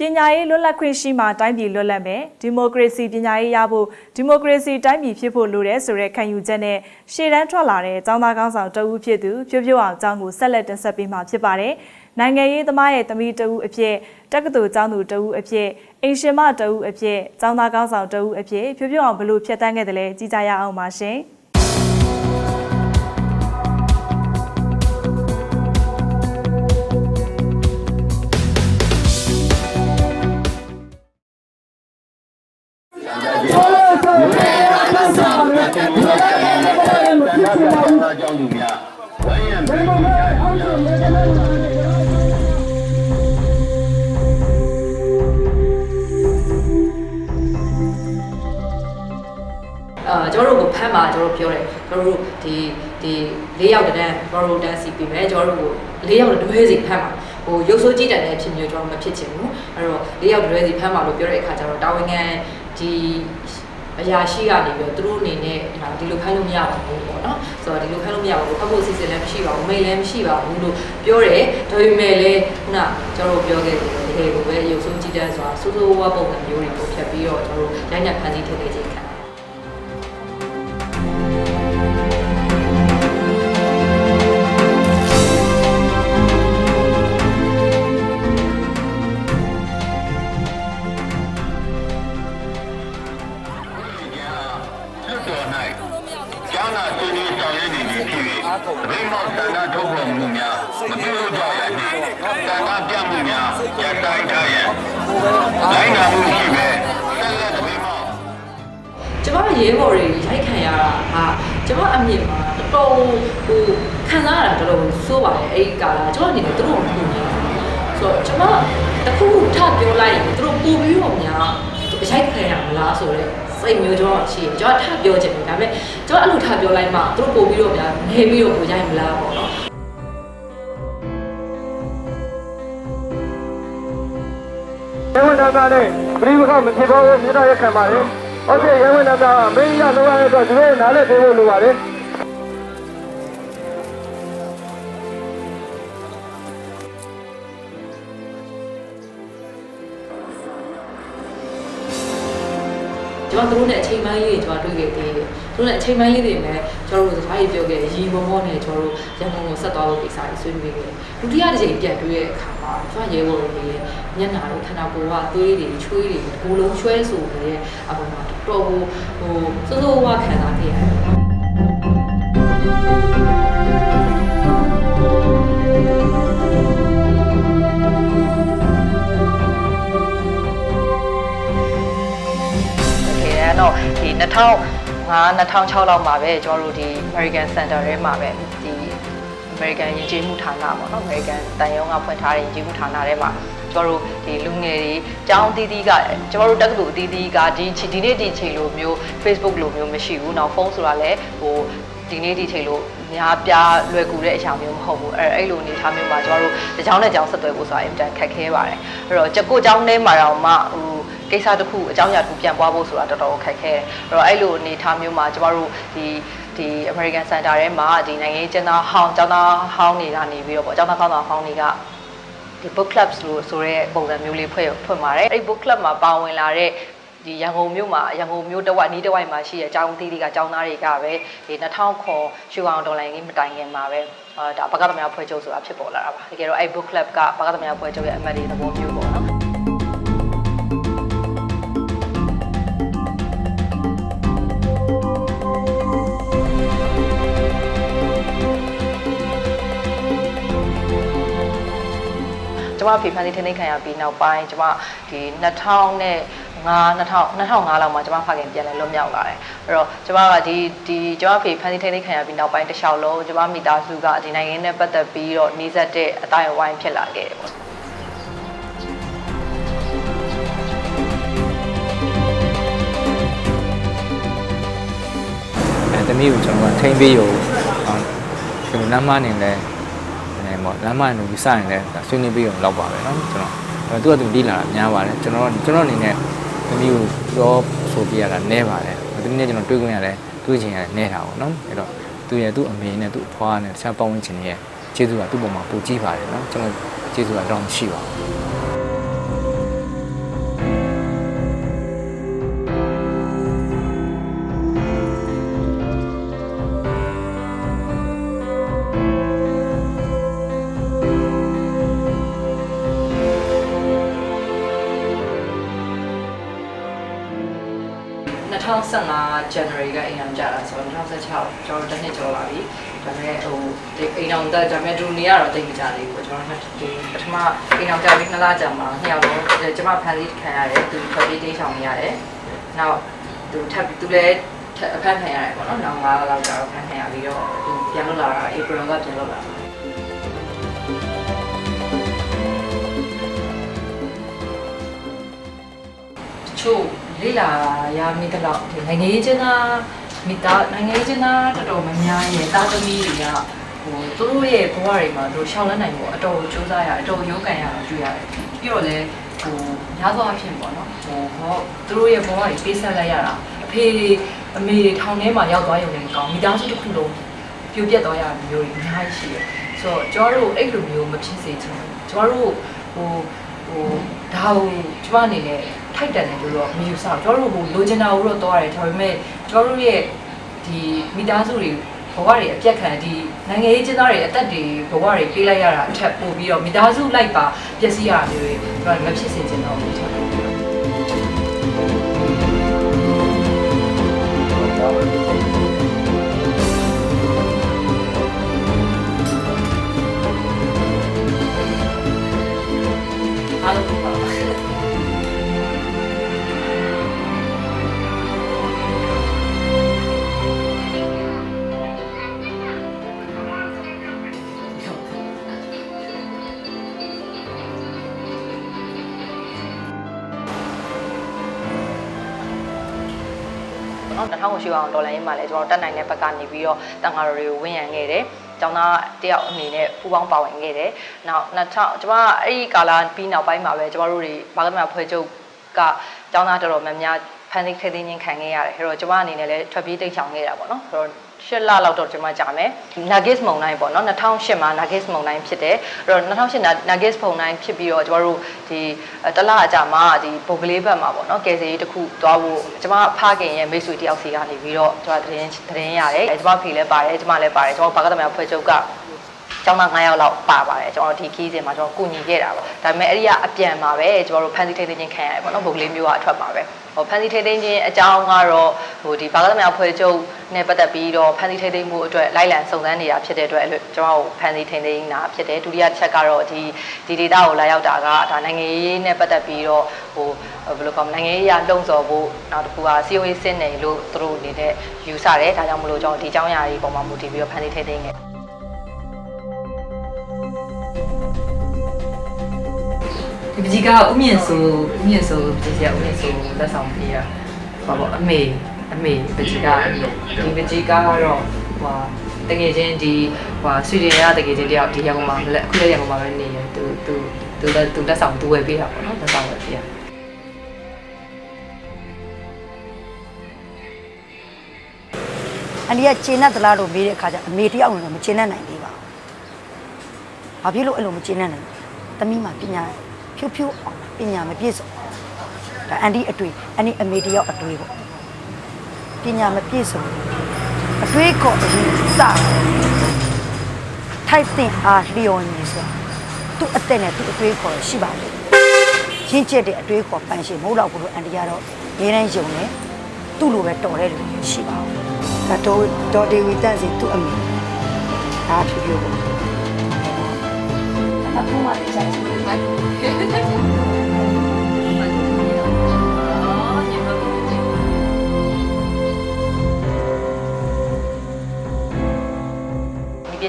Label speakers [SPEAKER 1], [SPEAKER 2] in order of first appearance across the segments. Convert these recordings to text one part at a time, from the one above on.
[SPEAKER 1] ပညာရေးလွတ်လပ်ခွင့်ရှိမှတိုင်းပြည်လွတ်လပ်မယ်ဒီမိုကရေစီပညာရေးရဖို့ဒီမိုကရေစီတိုင်းပြည်ဖြစ်ဖို့လိုတယ်ဆိုတဲ့ခံယူချက်နဲ့ရှေ့တန်းထွက်လာတဲ့ចောင်းသားကောင်းဆောင်တဦးဖြစ်သူဖြိုးဖြိုးအောင်အကြောင်းကိုဆက်လက်တင်ဆက်ပေးမှာဖြစ်ပါတယ်နိုင်ငံရေးသမားရဲ့သမီးတဦးအဖြစ်တက္ကသိုလ်ကျောင်းသူတဦးအဖြစ်အင်ရှင်မတဦးအဖြစ်ចောင်းသားကောင်းဆောင်တဦးအဖြစ်ဖြိုးဖြိုးအောင်ဘလို့ဖြတ်တန်းခဲ့တယ်လဲကြည်ကြရအောင်ပါရှင်
[SPEAKER 2] ကြောင့် ကျွ
[SPEAKER 3] န်တော်တို့ကိုဖမ်းပါကျွန်တော်တို့ပြောတယ်ကျွန်တော်တို့ဒီဒီ၄ယောက်တန်းကျွန်တော်တို့တန်းစီပြီးမယ်ကျွန်တော်တို့ကို၄ယောက်တွဲစီဖမ်းပါဟိုရုပ်ဆိုးကြည့်တတ်တဲ့အဖြစ်မျိုးကျွန်တော်မဖြစ်ချင်ဘူးအဲ့တော့၄ယောက်တွဲစီဖမ်းပါလို့ပြောတဲ့အခါကျတော့တာဝန်ခံဒီအရာရှိကနေပြီးတော့သူတို့အနေနဲ့ဒီလိုခိုင်းလို့မရပါဘူးပေါ့နော်ဆိုတော့ဒီလိုခိုင်းလို့မရပါဘူးဖတ်ဖို့အစီအစဉ်လည်းမရှိပါဘူးမိတ်လည်းမရှိပါဘူးလို့ပြောတယ်ဒါပေမဲ့လည်းခုနကျွန်တော်တို့ပြောခဲ့တယ်တကယ်ကိုပဲရုပ်ဆိုးကြည့်တတ်ဆိုတာစိုးစိုးဝါးပုံစံမျိုးတွေကိုဖြတ်ပြီးတော့ကျွန်တော်တို့ရိုက်နှက်ဖန်ဆီးထုတ်ခဲ့ခြင်းခံ
[SPEAKER 2] ကျောင်းသာဆွေးနွေးဆောင်ရွက်နေပြီဖြစ်၍ဗိမောက်သန္တာထုတ်ဖော်မှုများမပြုလုပ်ကြရနှင့်သန္တာပြမှုများရပ်တိုင်းထားရန်တိုင်းနာမှုရှိပဲဆက်လက်ဗိမောက်
[SPEAKER 3] ကျမရဲဘော်တွေရိုက်ခံရတာဟာကျမအမြင်မှာတော်တော်ဟိုခံစားရတာတော်တော်ဆိုးပါတယ်အဲ့ဒီကာလကျမအနေနဲ့သူတို့ကိုကူညီဆိုတော့ကျမတခုခုထပြောလိုက်ရင်သူတို့ပို့ပြီးတော့များရိုက်ခံရမလားဆိုတော့ စိတ်မျိုးကျမရှိတယ်ကျမထပြောချင်တယ်ဒါပေမဲ့ကျမအဲ့လိုထပြောလိုက်မှသူတို့ပို့ပြီးတော့များနေပြီးတော့ကိုရိုက်မလားပေါ့နော်
[SPEAKER 4] ရဲဝန်ထမ်းများနဲ့ပြည်ပခမဖြစ်ပေါ်ရေးမြေတားရက်ခံပါတယ်။ဟုတ်ကဲ့ရဲဝန်ထမ်းများအမေရလိုရတဲ့အတွက်ဒီလိုနားလည်ပေးဖို့လိုပါတယ်။
[SPEAKER 3] ကျွန်တော်တို့နဲ့အချိန်ပိုင်းလေးတွေကျွန်တော်တွေ့ခဲ့သေးတယ်။တို့နဲ့အချိန်ပိုင်းလေးတွေနဲ့ကျွန်တော်တို့စကားကြီးပြောခဲ့ရီမောမောနဲ့ကျွန်တော်တို့ရန်ကုန်ကိုဆက်သွားဖို့ကိစ္စကြီးဆွေးနွေးခဲ့တယ်။ဒုတိယတစ်ချိန်ပြန်တွေ့တဲ့အခါမှာကျွန်တော်ရဲဘော်တွေရဲ့မျက်နှာတွေခန္ဓာကိုယ်ကသွေးတွေချွေးတွေကိုယ်လုံးချွဲဆိုနေတဲ့အပေါ်မှာတော်တော်ဟိုဟိုစိုးစိုးဝါးခံစားခဲ့ရတယ်။ တန်းတော့ဒီ2005 2006လောက်မှာပဲကျွန်တော်တို့ဒီ American Center ထဲမှာပဲဒီ American ယဉ်ကျေးမှုဌာနပေါ့နော် American တန်ယုံကဖွင့်ထားတဲ့ယဉ်ကျေးမှုဌာနထဲမှာကျွန်တော်တို့ဒီလူငယ်တွေကျောင်းအသီးသီးကကျွန်တော်တို့တက္ကသိုလ်အသီးသီးကဒီဒီနေ့ဒီချိန်လိုမျိုး Facebook လိုမျိုးမရှိဘူး။နောက်ဖုန်းဆိုတာလည်းဟိုဒီနေ့ဒီချိန်လိုများပြားလွယ်ကူတဲ့အရာမျိုးမဟုတ်ဘူးအဲ့အဲ့လိုအနေထားမျိုးမှာကျွန်တော်တို့တကြောင်နဲ့ကြောင်ဆက်သွယ်ဖို့ဆိုတာအင်တန်ခက်ခဲပါတယ်အဲ့တော့ကြက်ကိုကြောင်ထဲမှာတော့မှဟို ကိစ္စတစ်ခုအကြောင်းအရာတစ်ခုပြန်ပွားဖို့ဆိုတာတော်တော်ခက်ခဲတယ်အဲ့တော့အဲ့လိုအနေထားမျိုးမှာကျွန်တော်တို့ဒီဒီ American Center ထဲမှာဒီနိုင်ငံရေးကျန်းသားဟောင်းကျန်းသားဟောင်းတွေကနေပြီးတော့ပေါ့ကျန်းသားဟောင်းဟောင်းတွေကဒီ book clubs လို့ဆိုရဲပုံစံမျိုးလေးဖွဲ့ဖွင့်ပါတယ်အဲ့ဒီ book club မှာပါဝင်လာတဲ့ဒီရန်ကုန်မြို့မှာရန်ကုန်မြို့တဝက်နီးတဝိုက်မှာရှိတဲ့အကြောင်းသီးတွေကကျောင်းသားတွေကပဲဒီ2000ခွန်ရွှေကောင်ဒေါ်လာရင်းကြီးမတိုင်ခင်မှာပဲအာဒါဘကသမယဖွဲ့ချုပ်ဆိုတာဖြစ်ပေါ်လာတာပါတကယ်တော့အဲ့ book club ကဘကသမယဖွဲ့ချုပ်ရဲ့အမတ်တွေသဘောမျိုးပေါ့နော် မဖေဖန်စီထင်းထင်းခံရပြီးနောက်ပိုင်းကျမဒီ2000နဲ့9 2000 2005လောက်မှာကျမဖခင်ပြန်လဲလွတ်မြောက်လာတယ်အဲ့တော့ကျမကဒီဒီကျမဖေဖန်စီထင်းထင်းခံရပြီးနောက်ပိုင်းတစ်လျှောက်လုံးကျမမိသားစုကဒီနိုင်ငံနဲ့ပတ်သက်ပြီးတော့နှီးစက်တဲ့အတိုင်းအဝိုင်းဖြစ်လာခဲ့တယ်ပေါ့
[SPEAKER 5] အဲတမီးကိုကျွန်တော်ကထိမ့်ပေးရုံအောင်ကျွန်တော်လမ်းမနေလဲ အဲပေါ့လမ်းမနေပြီးစရင်လဲဆွေးနွေးပေးရုံလောက်ပါပဲเนาะကျွန်တော်သူကသူတီးလာတာများပါတယ်ကျွန်တော်ကျွန်တော်အနေနဲ့တမီးကိုပြောဆိုပြရတာနဲပါတယ်တမီးနဲ့ကျွန်တော်တွေ့ခွင့်ရတယ်တွေ့ချင်ရတယ်နဲတာပေါ့เนาะအဲ့တော့သူရဲ့သူ့အမေနဲ့သူ့အဖွားနဲ့တခြားပတ်ဝန်းကျင်ရဲ့ကျေးဇူးကသူ့ပုံမှာပူကြည့်ပါတယ်เนาะကျွန်တော်ကျေးဇူးကတော့မရှိပါဘူး
[SPEAKER 3] 2015 January ကအိမ်အောင်ကြတာဆိုတော့2016ကျွန်တော်တစ်နှစ်ကျော်လာပြီဒါပေမဲ့ဟိုဒီအိမ်အောင်တက်ဒါပေမဲ့ဒူနေရတော့တိတ်မကြသေးဘူးကျွန်တော်ဒီပထမအိမ်အောင်ကြပြီးနှစ်လကြာမှာနှစ်ယောက်လုံးကျွန်မဖန်စီခံရတယ်သူထွက်ပြေးတိတ်ဆောင်ရတယ်နောက်သူထပ်သူလည်းအဖမ်းခံရတယ်ပေါ့နော်နောက်9လလောက်ကြာတော့ဖမ်းခံရပြီးတော့သူပြန်လို့လာတာ April ကပြန်လို့လာတာတချို့ လေးလာရမိတဲ့လောက်ဒီနိုင်ငံရေးကျင်းသားမိသားနိုင်ငံရေးကျင်းသားတော်တော်များများရဲ့တာသမီတွေကဟိုသူတို့ရဲ့ဘဝတွေမှာသူရှောင်လန်းနိုင်ဖို့အတော်ကြိုးစားရအတော်ရုန်းကန်ရတာတွေ့ရတယ်ပြီးတော့လည်းဟိုများသောအားဖြင့်ပေါ့နော်ဟိုဟောသူတို့ရဲ့ဘဝတွေပေးဆက်လိုက်ရတာအဖေအမေတွေထောင်ထဲမှာရောက်သွားရုံနဲ့မကောင်းမိသားစုတစ်ခုလုံးပြိုပြက်သွားရတာမျိုးတွေအများကြီးရှိတယ်ဆိုတော့ကျွန်တော်တို့အဲ့လိုမျိုးမဖြစ်စေချင်ဘူးကျွန်တော်တို့ဟိုဟိုဒါကိုကျမအနေနဲ့ ထိုက်တန်တယ်လို့တော့မယူဆဘူးကျွန်တော်တို့ဟိုလိုချင်တာကိုတော့တော့ရတယ်ဒါပေမဲ့ကျွန်တော်တို့ရဲ့ဒီမိသားစုတွေဘဝတွေအပြက်ခံဒီနိုင်ငံရေးကျင်းသားတွေအသက်တွေဘဝတွေပေးလိုက်ရတာအထက်ပို့ပြီးတော့မိသားစုလိုက်ပါပျက်စီးရတာမျိုးတွေကျွန်တော်မဖြစ်စေချင်တော့ဘူးကျွန်တော် နော်2000ကိုရှိအောင်ဒေါ်လာရင်းမှာလည်းကျွန်တော်တက်နိုင်တဲ့ဘက်ကနေပြီးတော့တန်ဃာတော်တွေကိုဝင်းရံခဲ့တယ်။ကျောင်းသားတယောက်အနေနဲ့ပူပေါင်းပါဝင်ခဲ့တယ်။နောက်2000ကျွန်မအဲ့ဒီကာလာပြီးနောက်ပိုင်းမှာပဲကျွန်တော်တို့တွေဘာကမှဖွဲ့ချုပ်ကကျောင်းသားတော်တော်များများဖန်ဆီးခဲသိင်းချင်းခံခဲ့ရတယ်။အဲ့တော့ကျွန်မအနေနဲ့လည်းထွက်ပြေးတိတ်ချောင်ခဲ့တာပေါ့နော်။အဲ့တော့ ရှစ်လလောက်တော့ကျွန်မကြာမယ်။ Nugget မုံတိုင်းပေါ့နော်2008မှာ Nugget မုံတိုင်းဖြစ်တယ်။အဲ့တော့2008 Nugget မုံတိုင်းဖြစ်ပြီးတော့ကျွန်တော်တို့ဒီတလအကြာမှာဒီဘုတ်ကလေးဘက်မှာပေါ့နော်ကယ်ဆယ်ရေးတစ်ခုသွားဖို့ကျွန်မဖခင်ရဲ့မိတ်ဆွေတယောက်စီကနေပြီးတော့ကျွန်မသတင်းသတင်းရတယ်။ကျွန်မဖေလည်းပါတယ်ကျွန်မလည်းပါတယ်ကျွန်တော်ဘာကတမန်ဖွဲ့ချုပ်က ကျောင်းသား9ယောက်လောက်ပါပါတယ်ကျွန်တော်ဒီခီးစဉ်မှာကျွန်တော်ကုညီခဲ့တာပါဒါပေမဲ့အဲ့ဒီကအပြန်မှာပဲကျွန်တော်တို့ဖန်စီထိတ်သိမ်းခြင်းခံရတယ်ပေါ့နော်ဘုတ်ကလေးမျိုးကအထွက်မှာပဲဟိုဖန်စီထိတ်သိမ်းခြင်းအကြောင်းကတော့ဟိုဒီဘာကတမန်ဖွဲ့ချုပ်နဲ့ပတ်သက်ပြီးတော့ဖန်စီထိတ်သိမ်းမှုအတွက်လိုက်လံစုံစမ်းနေတာဖြစ်တဲ့အတွက်အဲ့လိုကျွန်တော်ဖန်စီထိတ်သိမ်းတာဖြစ်တယ်ဒုတိယတစ်ချက်ကတော့ဒီဒီဒေတာကိုလာရောက်တာကဒါနိုင်ငံရေးနဲ့ပတ်သက်ပြီးတော့ဟိုဘယ်လိုကောမနိုင်ငံရေးအရလှုံ့ဆော်ဖို့နောက်တစ်ခုက COA စစ်နေလို့သူတို့အနေနဲ့ယူဆတယ်ဒါကြောင့်မလို့ကျွန်တော်ဒီအကြောင်းအရာတွေပုံမှန်မူတည်ပြီးတော့ဖန်စီထိတ်သိမ်းခဲ့ ဒီပကြီးကဥမြင့်ဆိုဥမြင့်ဆိုဒီစရာဥမြင့်ဆိုလက်ဆောင်ပေးရပါပေါ့အမေအမေပကြီးကအမေဒီပကြီးကတော့ဟိုတကယ်ချင်းဒီဟိုဆွေဒင်ကတကယ်ချင်းတယောက်ဒီရန်ကုန်မှာလက်အခုလည်းရန်ကုန်မှာပဲနေရသူသူသူလက်သူလက်ဆောင်သူဝယ်ပေးတာပေါ့နော်လက်ဆောင်ဝယ်ပေးရ
[SPEAKER 6] အန်ဒီကကျင်းတတ်သလားလို့မေးတဲ့အခါကျအမေတယောက်လည်းမကျင်းတတ်နိုင်သေးပါဘူး။ဘာဖြစ်လို့အဲ့လိုမကျင်းတတ်နိုင်လဲ။သမီးမှာပညာ ဖြိုးဖြိုးအောင်ပညာမပြည့်စုံ။ဒါအန်ဒီအတွေ့အန်ဒီအမေတယောက်အတွေ့ပေါ့။ပညာမပြည့်စုံဘူး။အတွေ့ကောအရင်စတယ်။ထိုက်တဲ့အားလျော်နေဆိုသူ့အသက်နဲ့သူ့အတွေ့ခေါ်ရှိပါလိမ့်။ရင့်ကျက်တဲ့အတွေ့ခေါ်ပန်ရှင်မဟုတ်တော့ဘူးလို့အန်ဒီကတော့နေတိုင်းယုံတယ်။သူ့လိုပဲတော်တဲ့လူရှိပါဘူး။ဒါတော့ဒေါ်ဒေဝီတန့်စီသူ့အမေဒါဖြူဖြူပေါ့အခုမှကြာချင်
[SPEAKER 3] ဒီ ပ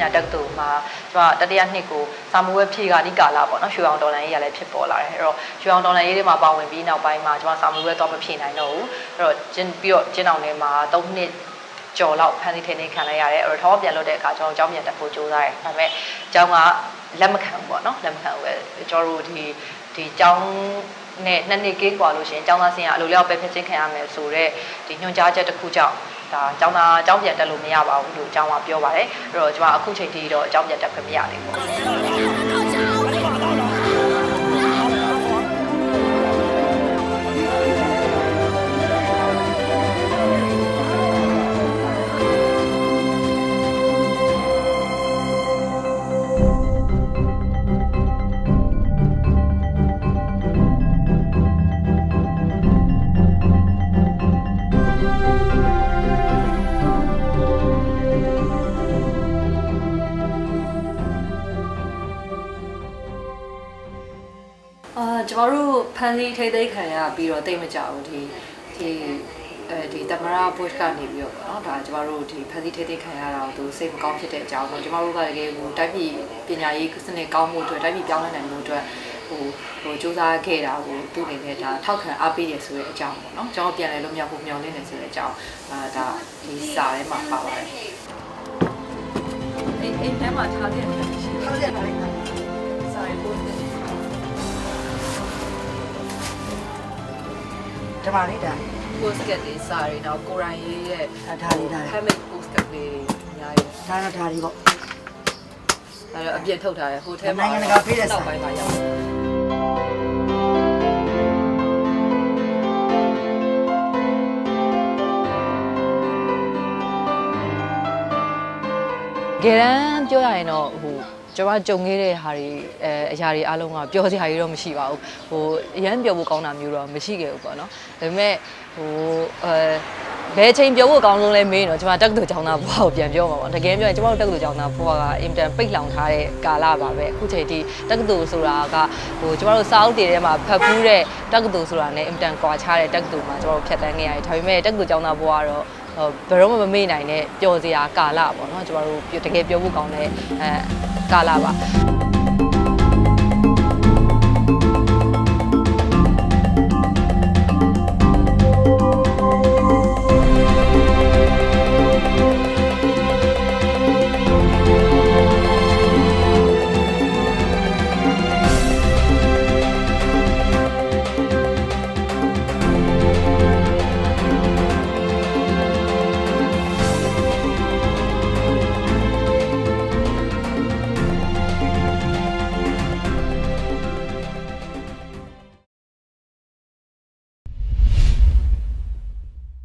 [SPEAKER 3] ညာတက္ကသိုလ်မှာကျွန်တော်တတိယနှစ်ကိုစာမိုးဝဲဖြည့်ကဒီကာလာပေါ့နော်ရွှေအောင်ဒေါ်လာရေးရလည်းဖြစ်ပေါ်လာတယ်အဲ့တော့ရွှေအောင်ဒေါ်လာရေးတွေမှာပါဝင်ပြီးနောက်ပိုင်းမှာကျွန်တော်စာမိုးဝဲတော့မဖြည့်နိုင်တော့ဘူးအဲ့တော့ကျင်းပြီးတော့ကျင်းအောင်ထဲမှာ၃နှစ်ကျော်လောက်ဖန်တီးထင်းနေခံလိုက်ရတယ်အဲ့တော့ထောင်းပြန်လွတ်တဲ့အခါကျွန်တော်အကြောင်းပြန်တက်ဖို့ကြိုးစားတယ်ဒါပေမဲ့အကြောင်းက လက်မခံဘူးပေါ့နော်လက်မခံဘူးပဲကျွန်တော်တို့ဒီဒီအကြောင်းနဲ့နှစ်နှစ်ကေးกว่าလို့ရှိရင်ကျောင်းသားစင်ကအလိုလျောက်ပဲဖြစ်ချင်းခံရမယ်ဆိုတော့ဒီညွှန်ကြားချက်တစ်ခုကြောင့်ဒါကျောင်းသားအကြောင်းပြန်တက်လို့မရပါဘူးလို့အကြောင်းကပြောပါတယ်အဲ့တော့ကျွန်မအခုချိန်ထိတော့အကြောင်းပြန်တက်ခွင့်မရသေးဘူး ဖန်စီထိတ်သိမ်းခံရပြီးတော့တိတ်မကြဘူးဒီဒီအဲဒီတမရာဘွတ်ကနေပြီးတော့ပေါ့နော်ဒါကျမတို့ဒီဖန်စီထိတ်သိမ်းခံရတာကိုသူစိတ်မကောင်းဖြစ်တဲ့အကြောင်းပေါ့ကျမတို့ကတကယ်ဟိုတိုက်ပြည်ပညာရေးစနစ်ကောင်းမှုအတွက်တိုက်ပြည်ပြောင်းလဲနိုင်မှုအတွက်ဟိုဟိုစူးစမ်းခဲ့တာကိုသူ့အနေနဲ့ဒါထောက်ခံအားပေးရဆိုတဲ့အကြောင်းပေါ့နော်ကျွန်တော်ပြန်လဲလို့မြောက်ဖို့မျှော်လင့်နေဆိုတဲ့အကြောင်းအာဒါဒီစာထဲမှာပါပါတယ်အိမ်အိမ်ထဲမှာထားခဲ့တယ်ရှိတယ်
[SPEAKER 6] ဟုတ်
[SPEAKER 3] တယ်
[SPEAKER 6] ဒီမှာလေးဒါ
[SPEAKER 3] post cat လေးစာရီတော့ကိုရိုင်းရေးရဲ့
[SPEAKER 6] အဒါလေးဒါလေး
[SPEAKER 3] handmade post cat လေးအများကြီး
[SPEAKER 6] ဒါတော့ဒါလေးပေါ့
[SPEAKER 3] အဲတော့အပြည့်ထုတ်ထားတယ်ဟိုထဲမှာ
[SPEAKER 6] နိုင်ငံတကာပေးတဲ့စာ
[SPEAKER 3] နောက်ပိုင်းမှာရောက်တယ်ဂရန်ပြောရရင်တော့ဟို ကျွန်မကြုံခဲ့တဲ့ဟာတွေအဲအရာတွေအားလုံးကပြောစရာတွေတော့မရှိပါဘူးဟိုအရန်ပြောဖို့ကောင်းတာမျိုးတော့မရှိခဲ့ဘူးပေါ့နော်ဒါပေမဲ့ဟိုအဲဘယ်ချိန်ပြောဖို့ကောင်းဆုံးလဲမေးရင်တော့ကျွန်မတက္ကသိုလ်ကျောင်းသားဘွားကိုပြန်ပြောမှာပေါ့တကယ်ပြောရင်ကျွန်မတို့တက္ကသိုလ်ကျောင်းသားဘွားကအင်တန်ပိတ်လောင်ထားတဲ့ကာလပါပဲအခုချိန်ထိတက္ကသိုလ်ဆိုတာကဟိုကျွန်မတို့စာအုပ်တွေထဲမှာဖတ်ဖူးတဲ့တက္ကသိုလ်ဆိုတာနဲ့အင်တန်ကွာခြားတဲ့တက္ကသိုလ်မှာကျွန်တော်တို့ဖြတ်တန်းခဲ့ရတယ်ဒါပေမဲ့တက္ကသိုလ်ကျောင်းသားဘွားကတော့ဟိုဘယ်တော့မှမမေ့နိုင်တဲ့ပျော်စရာကာလပေါ့နော်ကျမတို့တကယ်ပြောဖို့ကောင်းတဲ့အဲ ကာလပါ